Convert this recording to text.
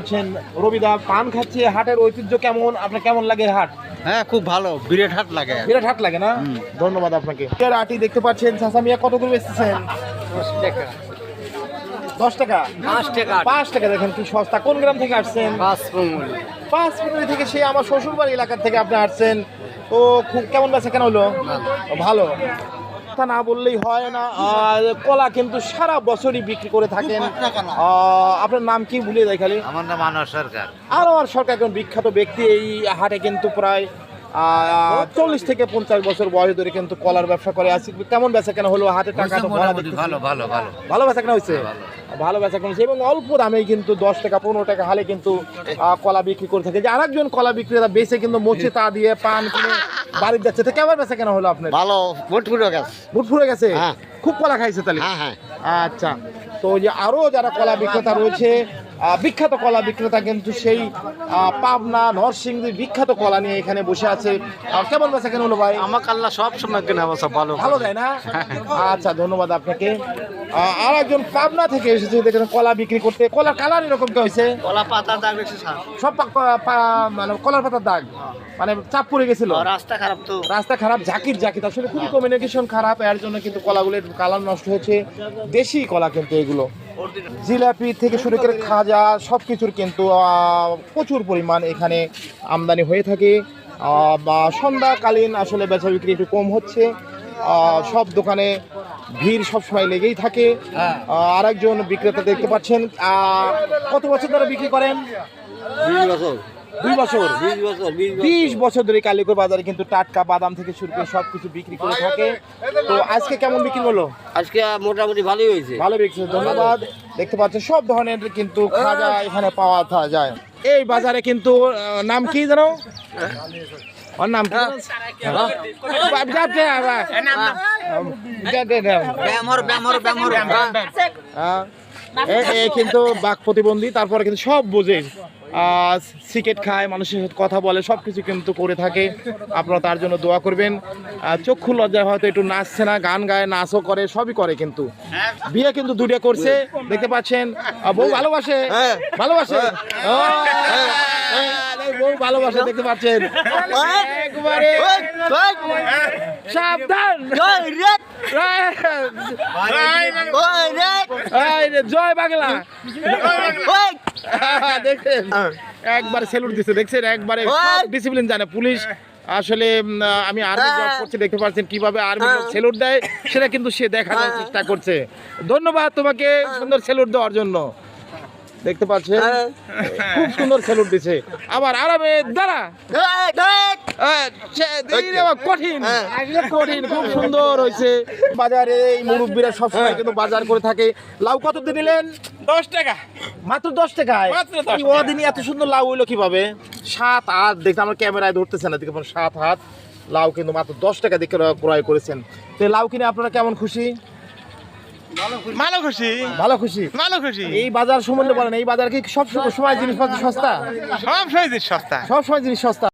আছেন? রবিদা পান খাচ্ছে হাটের ঐতিহ্য কেমন? আপনার কেমন লাগে হাট? হ্যাঁ খুব ভালো। বিরাট হাট লাগে। বিরাট হাট লাগে না? ধন্যবাদ আপনাকে। এর আটি দেখতে পাচ্ছেন সাসামিয়া কত করে বেচতেছেন? দশ টাকা। পাঁচ টাকা পাঁচ টাকা দেখেন কি সস্তা। কোন গ্রাম থেকে আসছেন? পাঁচ পাঁচ থেকে সে আমার শ্বশুরবাড়ি এলাকার থেকে আপনি আসছেন। তো খুব কেমন বেচা কেন হলো? ভালো। কথা না বললেই হয় না। কলা কিন্তু সারা বছরই বিক্রি করে থাকেন। আপনার নাম কি ভুলে যায় খালি? আমার নাম আনোয়ার সরকার। আনোয়ার আমার সরকার একজন বিখ্যাত ব্যক্তি এই হাটে কিন্তু প্রায় চল্লিশ থেকে পঞ্চাশ বছর বয়স ধরে কিন্তু কলার ব্যবসা করে আছে কেমন বেচা কেন হলো? হাতে টাকা। ভালো ভালো ভালো। ভালো বেচা কেনা হয়েছে? ভালো। বেচা কেনা এবং অল্প দামে কিন্তু দশ টাকা পনেরো টাকা হালে কিন্তু আহ, কলা বিক্রি করে থাকে। যে আরেকজন কলা বিক্রেতা বেচে কিন্তু মুছে তা দিয়ে পান কিনে বাড়ির যাচ্ছে। তো কেমন বেচা কেনা হলো আপনার? ভালো ভোট পুরো গেছে। গেছে? হ্যাঁ। খুব কলা খাইছে তাহলে? হ্যাঁ হ্যাঁ। আচ্ছা। তো ওই যে আরও যারা কলা বিক্রেতা রয়েছে বিখ্যাত কলা বিক্রেতা কিন্তু সেই পাবনা নরসিংদীর বিখ্যাত কলা নিয়ে এখানে বসে আছে। কেমন বেচা কেন হলো ভাই? আমার কাল্লা সব সময় কেনা বসা ভালো ভালো দেয় না? আচ্ছা ধন্যবাদ আপনাকে। আর একজন পাবনা থেকে এসেছে দেখেন কলা বিক্রি করতে। কলার কালার এরকম কি হয়েছে? কলা পাতা দাগ সব মানে কলার পাতার দাগ? মানে চাপ পড়ে গেছিল? রাস্তা খারাপ তো। রাস্তা খারাপ জাকির জাকির আসলে খুবই কমিউনিকেশন খারাপ এর জন্য কিন্তু কলাগুলোর কালার নষ্ট হয়েছে। দেশি কলা কিন্তু এগুলো। জিলাপি থেকে শুরু করে খাজা সব কিছুর কিন্তু প্রচুর পরিমাণ এখানে আমদানি হয়ে থাকে। বা সন্ধ্যাকালীন আসলে বেচা বিক্রি একটু কম হচ্ছে। সব দোকানে ভিড় সবসময় লেগেই থাকে। আহ, আরেকজন বিক্রেতা দেখতে পাচ্ছেন। কত বছর ধরে বিক্রি করেন? দুই বছর। বিশ বছর? ধরে কালিকর বাজারে কিন্তু টাটকা বাদাম থেকে শুরু করে সব কিছু বিক্রি করে থাকে। তো আজকে কেমন বিক্রি হলো? আজকে মোটামুটি ভালোই হয়েছে ভালো বিক্রি ধন্যবাদ দেখতে পাচ্ছেন সব ধরনের কিন্তু খাজা এখানে পাওয়া যায় এই বাজারে কিন্তু নাম কি জানো ওর নাম কি? হ্যাঁ। হ্যাঁ। কিন্তু বাক প্রতিবন্ধী তারপরে কিন্তু সব বোঝে সিকেট খায় মানুষের সাথে কথা বলে সব কিছু কিন্তু করে থাকে। আপনারা তার জন্য দোয়া করবেন। চক্ষু লজ্জায় হয়তো একটু নাচছে না গান গায় নাচও করে সবই করে কিন্তু। বিয়ে কিন্তু দুটো করছে দেখতে পাচ্ছেন। বউ ভালোবাসে? ভালোবাসে? বউ ভালোবাসে দেখতে পাচ্ছেন। সাবধান। জয় বাংলা। একবার সেলুট দিচ্ছে দেখছেন? একবারে ডিসিপ্লিন জানে পুলিশ আসলে আমি আর্মি জব করছি দেখতে পাচ্ছেন কীভাবে আর্মি সেলুট দেয় সেটা কিন্তু সে দেখানোর চেষ্টা করছে। ধন্যবাদ তোমাকে সুন্দর সেলুট দেওয়ার জন্য। দেখতে পাচ্ছেন? খুব সুন্দর সেলুট দিছে। আবার আরামে দাঁড়া। রে বাবা, কঠিন। কঠিন খুব সুন্দর হয়েছে। বাজারে এই মুরব্বীরা সবসময় কিন্তু বাজার করে থাকে। লাউ কত দিয়ে নিলেন দশ টাকা। মাত্র দশ টাকায়? মাত্র 10 এই ওদিনই এত সুন্দর লাউ হইল কীভাবে? সাত হাত দেখতে আমার ক্যামেরায় ধরতেছে না দেখে সাত হাত লাউ কিন্তু মাত্র দশ টাকা দিয়ে ক্রয়- ক্রয় করেছেন। তো লাউ কিনে আপনারা কেমন খুশি? ভালো খুশি ভালো খুশি ভালো খুশি এই বাজার সম্বন্ধে বলেন এই বাজার কি সব সময় জিনিসপত্র সস্তা? সব জিনিস সস্তা। সব সময় জিনিস সস্তা।